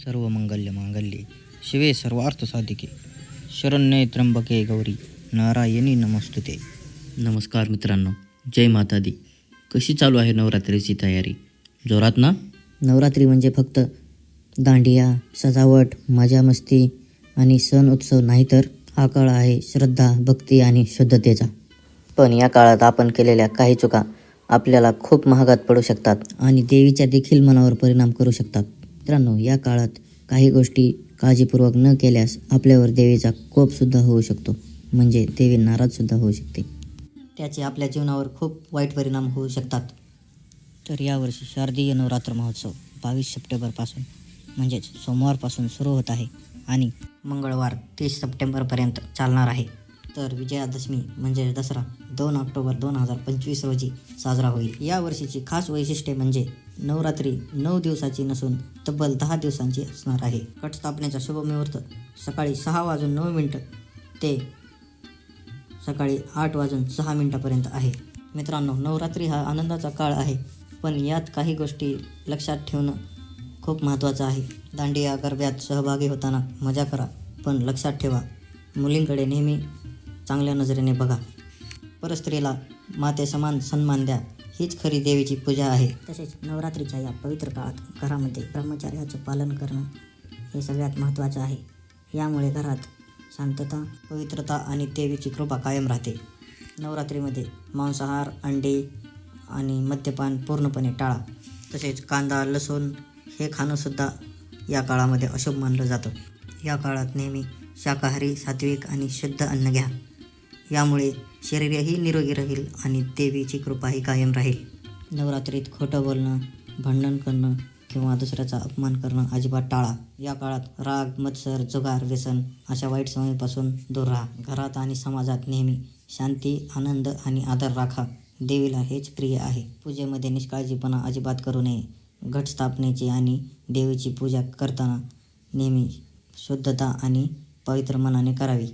सर्व मंगल्य मांगल्ये शिवे सर्वार्थ साधिके. शरण्ये त्र्यंबके गौरी नारायणी नमस्तुते. नमस्कार मित्रांनो जय माता दी कशी चालू आहे नवरात्रीची तयारी? जोरात ना? नवरात्री म्हणजे फक्त दांडिया सजावट मजा मस्ती आणि सण उत्सव नाही तर हा काळ आहे श्रद्धा भक्ती आणि शुद्धतेचा. पण या काळात आपण केलेल्या काही चुका आपल्याला खूप महागात पडू शकतात आणि देवीच्या देखील मनावर परिणाम करू शकतात. मित्रांनो या काळात काही गोष्टी काळजीपूर्वक न केल्यास आपल्यावर देवीचा कोपसुद्धा होऊ शकतो. म्हणजे देवी नाराजसुद्धा होऊ शकते. त्याचे आपल्या जीवनावर खूप वाईट परिणाम होऊ शकतात. तर यावर्षी शारदीय नवरात्र महोत्सव बावीस सप्टेंबरपासून म्हणजेच सोमवारपासून सुरू होत आहे आणि मंगळवार तीस सप्टेंबरपर्यंत चालणार आहे. तर विजयादशमी म्हणजे दसरा दोन ऑक्टोबर दोन हजार पंचवीस रोजी साजरा होईल. या वर्षीची खास वैशिष्ट्ये म्हणजे नवरात्री नऊ दिवसाची नसून तब्बल दहा दिवसांची असणार आहे. कट स्थापनेचा शुभमुहूर्त सकाळी सहा वाजून नऊ मिनटं ते सकाळी आठ वाजून सहा मिनिटापर्यंत आहे. मित्रांनो नवरात्री हा आनंदाचा काळ आहे पण यात काही गोष्टी लक्षात ठेवणं खूप महत्त्वाचं आहे. दांडिया गरब्यात सहभागी होताना मजा करा पण लक्षात ठेवा मुलींकडे नेहमी चांगल्या नजरेने बघा. परस्त्रीला माते समान सन्मान द्या. हीच खरी देवीची पूजा आहे. तसेच नवरात्रीच्या या पवित्र काळात घरामध्ये ब्रह्मचार्याचं पालन करणं हे सगळ्यात महत्त्वाचं आहे. यामुळे घरात शांतता पवित्रता आणि देवीची कृपा कायम राहते. नवरात्रीमध्ये मांसाहार अंडे आणि मद्यपान पूर्णपणे टाळा. तसेच कांदा लसूण हे खाणंसुद्धा या काळामध्ये अशुभ मानलं जातं. या काळात नेहमी शाकाहारी सात्विक आणि शुद्ध अन्न घ्या. यामुळे शरीरही निरोगी राहील आणि देवीची कृपाही कायम राहील. नवरात्रीत खोटं बोलणं भांडण करणं किंवा दुसऱ्याचा अपमान करणं अजिबात टाळा. या काळात राग मत्सर जुगार व्यसन अशा वाईट सवयीपासून दूर राहा. घरात आणि समाजात नेहमी शांती आनंद आणि आदर राखा. देवीला हेच प्रिय आहे. पूजेमध्ये निष्काळजीपणा अजिबात करू नये. घटस्थापनेची आणि देवीची पूजा करताना नेहमी शुद्धता आणि पवित्र मनाने करावी.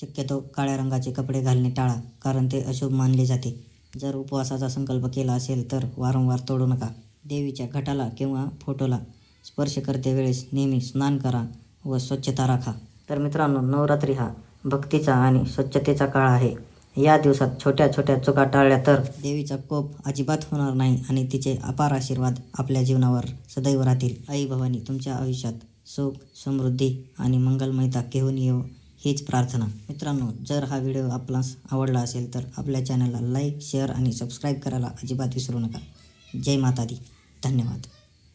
शक्यतो काळ्या रंगाचे कपडे घालणे टाळा कारण ते अशुभ मानले जाते. जर उपवासाचा संकल्प केला असेल तर वारंवार तोडू नका. देवीच्या घटाला किंवा फोटोला स्पर्श करते वेळेस नेहमी स्नान करा व स्वच्छता राखा. तर मित्रांनो नवरात्री हा भक्तीचा आणि स्वच्छतेचा काळ आहे. या दिवसात छोट्या छोट्या चुका टाळल्या तर देवीचा कोप अजिबात होणार नाही आणि तिचे अपार आशीर्वाद आपल्या जीवनावर सदैव राहतील. आई भवानी तुमच्या आयुष्यात सुख समृद्धी आणि मंगलमयता घेऊन येऊ हीच प्रार्थना. मित्रांनो जर हा व्हिडिओ आपणास आवडला असेल तर आपल्या चॅनलला लाईक शेअर आणि सबस्क्राईब करायला अजिबात विसरू नका. जय माता दी धन्यवाद.